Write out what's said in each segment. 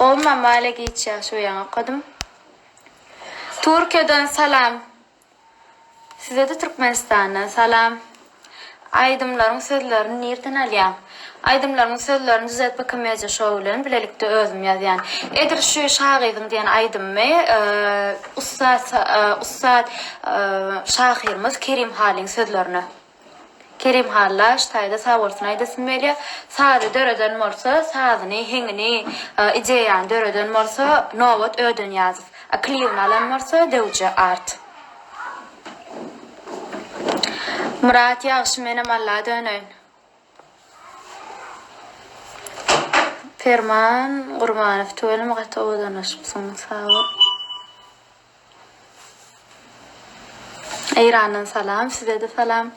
Olma male geçya şu yana koydum. Türkiye'den salam. Size de Türkmenistan'dan salam. Aydımların sözlerini nereden alyam? Aydımların sözlerini düzelt bakamayacak şovlen bilelikte özüm yazyan. Edir şu şahidin diyen aydım me, ustad, ustad şahirimiz Kerim Halin sözlerini. Kerim Halla ştayda sağ olsun aydasın böyle. Sağda döreden morsa, sağdını, hengini, ideyan döreden morsa, novat ödün yazıp. Kliyun alan morsa, devce art. Murat yaxşı menem Allah dönün. Ferman Qurbanov töwelim gatawadan aşıpsın sağ ol. İran'dan salam, size de salam.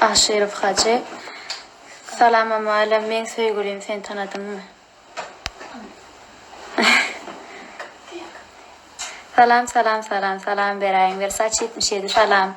Aşerif Hacı. Salam amalem, men söýgülüm, sen tanadymmy? salam, salam, salam, salam beraýin. Versaç 77, salam.